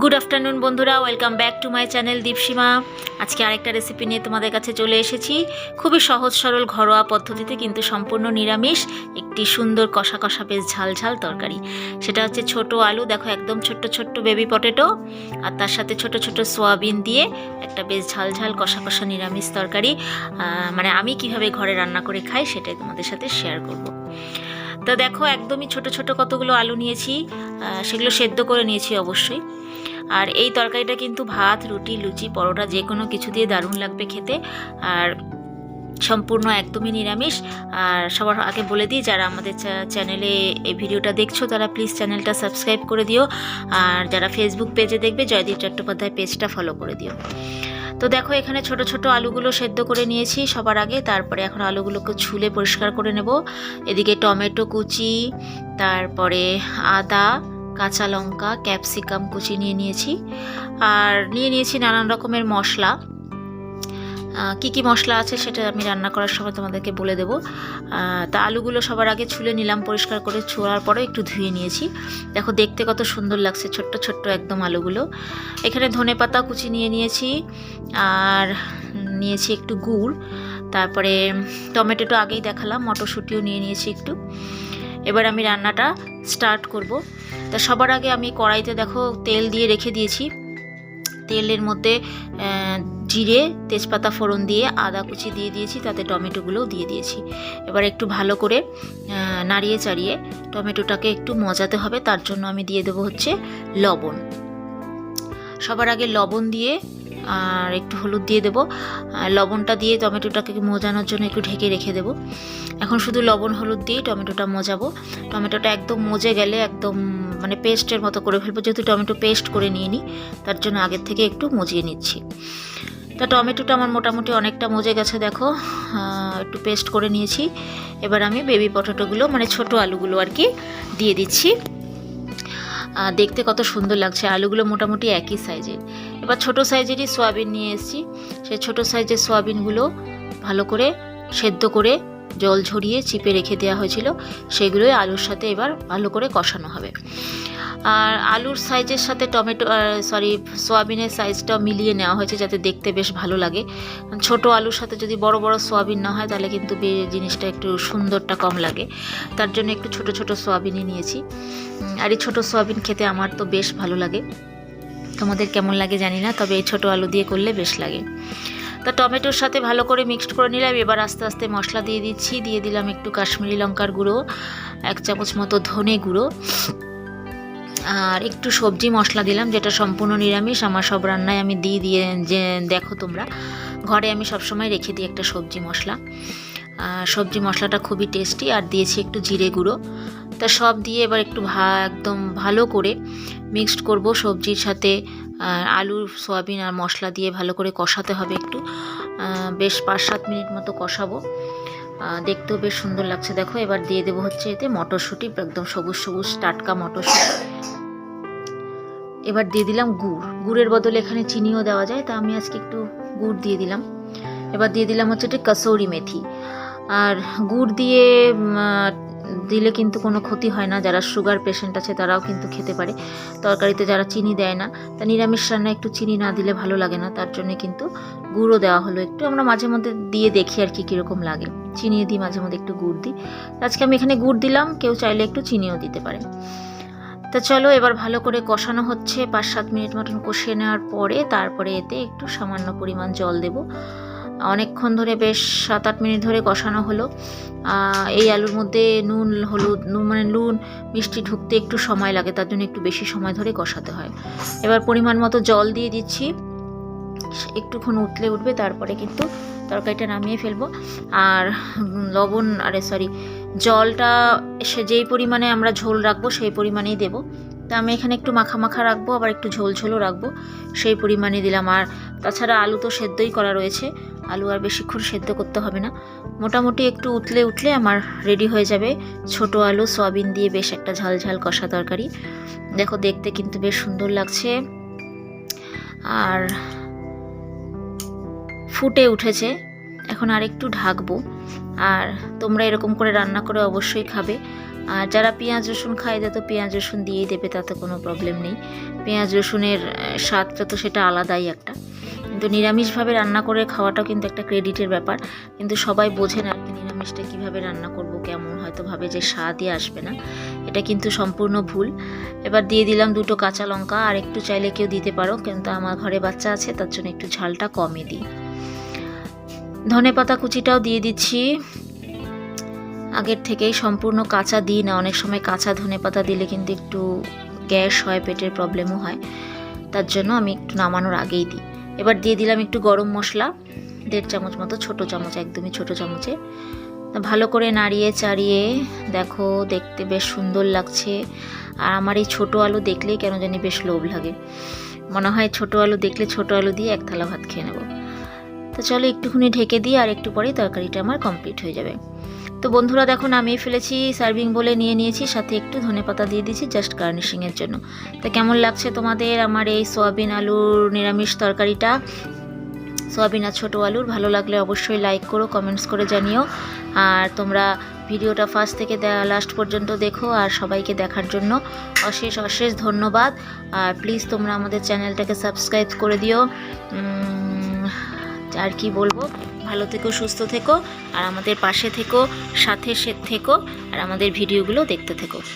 Good afternoon বন্ধুরা। Welcome back to my channel Dipsima আজকে আরেকটা রেসিপি নিয়ে তোমাদের কাছে চলে এসেছি। খুবই সহজ, সরল, ঘরোয়া পদ্ধতিতে কিন্তু সম্পূর্ণ নিরামিষ, একটি সুন্দর কষা কষা বেশ ঝাল ঝাল তরকারি। সেটা হচ্ছে ছোট আলু, দেখো একদম ছোট্ট ছোট্ট বেবি পটেটো আর তার সাথে ছোট ছোট সোয়াবিন দিয়ে একটা বেশ ঝাল ঝাল কষা কষা নিরামিষ তরকারি। মানে আমি কীভাবে ঘরে রান্না করে খাই সেটাই তোমাদের সাথে শেয়ার করব। তো দেখো, একদমই ছোট ছোট কতগুলো আলু নিয়েছি। সেগুলো সেদ্ধ করে নিয়েছি অবশ্যই। আর এই তরকারিটা কিন্তু ভাত, রুটি, লুচি, পরোটা, যে কোনো কিছু দিয়ে দারুণ লাগবে খেতে। আর সম্পূর্ণ একদমই নিরামিষ। আর সবার আগে বলে দিই, যারা আমাদের চ্যা- চ্যানেলে এই ভিডিওটা দেখছ, তারা প্লিজ চ্যানেলটা সাবস্ক্রাইব করে দিও। আর যারা ফেসবুক পেজে দেখবে, জয়দীপ চট্টোপাধ্যায় পেজটা ফলো করে দিও। তো দেখো, এখানে ছোট ছোট আলুগুলো সেদ্ধ করে নিয়েছি সবার আগে। তারপরে এখন আলুগুলোকে ছুলে পরিষ্কার করে নেব। এদিকে টমেটো কুচি, তারপরে আদা কাঁচা লঙ্কা, ক্যাপসিকাম কুচি নিয়ে নিয়েছি। আর নিয়ে নিয়েছি নানান রকমের মশলা। কি কি মশলা আছে সেটা আমি রান্না করার সময় তোমাদেরকে বলে দেবো। তা আলুগুলো সবার আগে ছুলে নিলাম, পরিষ্কার করে ছোড়ার পরে একটু ধুয়ে নিয়েছি। দেখো, দেখতে কত সুন্দর লাগছে ছোট্ট ছোট্ট একদম আলুগুলো। এখানে ধনে পাতা কুচি নিয়ে নিয়েছি, আর নিয়েছি একটু গুড়। তারপরে টমেটোটা আগেই দেখালাম, মটরশুঁটিও নিয়ে নিয়েছি একটু। এবার আমি রান্নাটা স্টার্ট করব। তা সবার আগে আমি কড়াইতে দেখো তেল দিয়ে রেখে দিয়েছি। তেলের মধ্যে জিরে, তেজপাতা ফোড়ন দিয়ে আদা কুচি দিয়ে দিয়েছি, তাতে টমেটোগুলোও দিয়ে দিয়েছি। এবার একটু ভালো করে নাড়িয়ে চাড়িয়ে টমেটোটাকে একটু মজাতে হবে, তার জন্য আমি দিয়ে দেবো হচ্ছে লবণ। সবার আগে লবণ দিয়ে আর একটু হলুদ দিয়ে দেবো। লবণটা দিয়ে টমেটোটাকে মোজানোর জন্য একটু ঢেকে রেখে দেবো। এখন শুধু লবণ, হলুদ দিয়ে টমেটোটা মোজাবো। টমেটোটা একদম মজে গেলে একদম মানে পেস্টের মতো করে ফেলব। যেহেতু টমেটো পেস্ট করে নিয়ে নিই তার জন্য আগের থেকে একটু মজিয়ে নিচ্ছি। তা টমেটোটা আমার মোটামুটি অনেকটা মজে গেছে, দেখো। একটু পেস্ট করে নিয়েছি। এবার আমি বেবি পটেটোগুলো মানে ছোট আলুগুলো আর কি, দিয়ে দিচ্ছি। দেখতে কত সুন্দর লাগছে। আলুগুলো মোটামুটি একই সাইজের। এবার ছোট সাইজেরই সোয়াবিন নিয়ে এসেছি। সেই ছোট সাইজের সোয়াবিনগুলো ভালো করে সেদ্ধ করে জল ঝরিয়ে চিপে রেখে দেওয়া হয়েছিল। সেগুলোই আলুর সাথে এবার ভালো করে কষানো হবে। আর আলুর সাইজের সাথে টমেটো সরি সোয়াবিনের সাইজটাও মিলিয়ে নেওয়া হয়েছে যাতে দেখতে বেশ ভালো লাগে। ছোট আলুর সাথে যদি বড় বড় সোয়াবিন না হয়, তাহলে কিন্তু জিনিসটা একটু সুন্দরটা কম লাগে। তার জন্য একটু ছোট ছোট সোয়াবিনই নিয়েছি। আর এই ছোটো সোয়াবিন খেতে আমার তো বেশ ভালো লাগে। তোমাদের কেমন লাগে জানি না, তবে এই ছোটো আলু দিয়ে করলে বেশ লাগে। তা টমেটোর সাথে ভালো করে মিক্সড করে নিলাম, এবার আস্তে আস্তে মশলা দিয়ে দিচ্ছি, দিয়ে দিলাম একটু কাশ্মীরি লঙ্কার গুঁড়ো, এক চামচ মতো ধনে গুঁড়ো। আর একটু সবজি মশলা দিলাম, যেটা সম্পূর্ণ নিরামিষ, আমার সব রান্নায় আমি দিয়ে দিয়ে যে দেখো তোমরা, ঘরে আমি সবসময় রেখে দিই একটা সবজি মশলা। সবজি মশলাটা খুবই টেস্টি আর দিয়েছি একটু জিরে গুঁড়ো। তা সব দিয়ে এবার একটু ভা, একদম ভালো করে মিক্সড করব সবজির সাথে। আলু সয়াবিন আর মশলা দিয়ে ভালো করে কষাতে হবে একটু। বেশ পাঁচ সাত মিনিট মতো কষাবো। দেখতেও বেশ সুন্দর লাগছে, দেখো। এবার দিয়ে দেবো হচ্ছে এতে মটরশুঁটি, একদম সবুজ সবুজ টাটকা মটরশুঁটি। এবার দিয়ে দিলাম গুড়। গুড়ের বদলে এখানে চিনিও দেওয়া যায়, তা আমি আজকে একটু গুড় দিয়ে দিলাম। এবার দিয়ে দিলাম হচ্ছে একটু কাসৌরি মেথি। আর গুড় দিয়ে দিলে কিন্তু কোনো ক্ষতি হয় না। যারা সুগার পেশেন্ট আছে, তারাও কিন্তু খেতে পারে। তরকারিতে যারা চিনি দেয় না, তা নিরামিষ রান্না একটু চিনি না দিলে ভালো লাগে না। তার জন্য কিন্তু গুঁড়ো দেওয়া হলো। একটু আমরা মাঝে মধ্যে দিয়ে দেখি আর কি কীরকম লাগে। চিনিয়ে দিই, মাঝে মধ্যে একটু গুড় দিই। আজকে আমি এখানে গুড় দিলাম। কেউ চাইলে একটু চিনিও দিতে পারে। তা চলো, এবার ভালো করে কষানো হচ্ছে। পাঁচ সাত মিনিট মতন কষিয়ে নেওয়ার পরে, তারপরে এতে একটু সামান্য পরিমাণ জল দেব। অনেকক্ষণ ধরে বেশ সাত আট মিনিট ধরে কষানো হলো। এই আলুর মধ্যে নুন, হলুদ, নুন মানে নুন, মিষ্টি ঢুকতে একটু সময় লাগে, তার জন্য একটু বেশি সময় ধরে কষাতে হয়। এবার পরিমাণ মতো জল দিয়ে দিচ্ছি। একটুক্ষণ উঠলে উঠবে, তারপরে কিন্তু তরকারিটা নামিয়ে ফেলব। আর লবণ, আরে সরি জলটা সে যেই পরিমাণে আমরা ঝোল রাখব, সেই পরিমাণেই দেবো। তা আমি এখানে একটু মাখা মাখা রাখব, আবার একটু ঝোল ঝোলও রাখব। সেই পরিমাণে দিলাম। আর তাছাড়া আলু তো সেদ্ধই করা রয়েছে। আলু আর বেশিক্ষণ সেদ্ধ করতে হবে না। মোটামুটি একটু উতলে উঠলে আমার রেডি হয়ে যাবে। ছোট আলু, সয়াবিন দিয়ে বেশ একটা ঝাল ঝাল কষা তরকারি। দেখো, দেখতে কিন্তু বেশ সুন্দর লাগছে। আর ফুটে উঠেছে। এখন আর একটু ঢাকবো। আর তোমরা এরকম করে রান্না করে অবশ্যই খাবে। আর যারা পেঁয়াজ, রসুন খায় তো পেঁয়াজ, রসুন দিয়েই দেবে, তাতে কোনো প্রবলেম নেই। পেঁয়াজ, রসুনের স্বাদটা তো সেটা আলাদাই একটা। কিন্তু নিরামিষভাবে রান্না করে খাওয়াটাও কিন্তু একটা ক্রেডিটের ব্যাপার। কিন্তু সবাই বোঝে না আর কি নিরামিষটা কীভাবে রান্না করব, কেমন, হয়তো ভাবে যে স্বাদই আসবে না। এটা কিন্তু সম্পূর্ণ ভুল। এবার দিয়ে দিলাম দুটো কাঁচা লঙ্কা, আর একটু চাইলে কেউ দিতে পারো, কিন্তু আমার ঘরে বাচ্চা আছে, তার জন্য একটু ঝালটা কমই দিই। ধনে পাতা কুচিটাও দিয়ে দিচ্ছি। আগের থেকেই সম্পূর্ণ কাঁচা দিই না, অনেক সময় কাঁচা ধনে পাতা দিলে কিন্তু একটু গ্যাস হয়, পেটের প্রবলেমও হয়। তার জন্য আমি একটু নামানোর আগেই দিই। এবার দিয়ে দিলাম একটু গরম মশলা, দেড় চামচ মতো, ছোট চামচ, একদমই ছোট চামচে। ভালো করে নাড়িয়ে চাড়িয়ে, দেখো দেখতে বেশ সুন্দর লাগছে। আর আমার এই ছোটো আলু দেখলেই কেন জানি বেশ লোভ লাগে। মনে হয় ছোটো আলু দেখলে ছোটো আলু দিয়ে এক থালা ভাত খেয়ে নেব। তো চলো একটুখানি ঢেকে দিই আর একটু পরেই তরকারিটা আমার কমপ্লিট হয়ে যাবে। তো বন্ধুরা দেখো নামিয়ে ফেলেছি সার্ভিং বলে নিয়ে নিয়েছি, সাথে একটু ধনেপাতা দিয়ে দিয়েছি জাস্ট গার্নিশিংয়ের জন্য। তো কেমন লাগছে তোমাদের আমার এই সোয়াবিন আলুর নিরামিষ তরকারিটা? সোয়াবিন আর ছোটো আলুর ভালো লাগলে অবশ্যই লাইক করো কমেন্টস করে জানিও। আর তোমরা ভিডিওটা ফার্স্ট থেকে লাস্ট পর্যন্ত দেখো আর সবাইকে দেখার জন্য অশেষ অশেষ ধন্যবাদ। আর প্লিজ তোমরা আমাদের চ্যানেলটাকে সাবস্ক্রাইব করে দিও। আর কি বলব? ভালো থেকো, সুস্থ থেকো, আর আমাদের পাশে থেকো, সাথে থেকো, আর আমাদের ভিডিওগুলো দেখতে থেকো।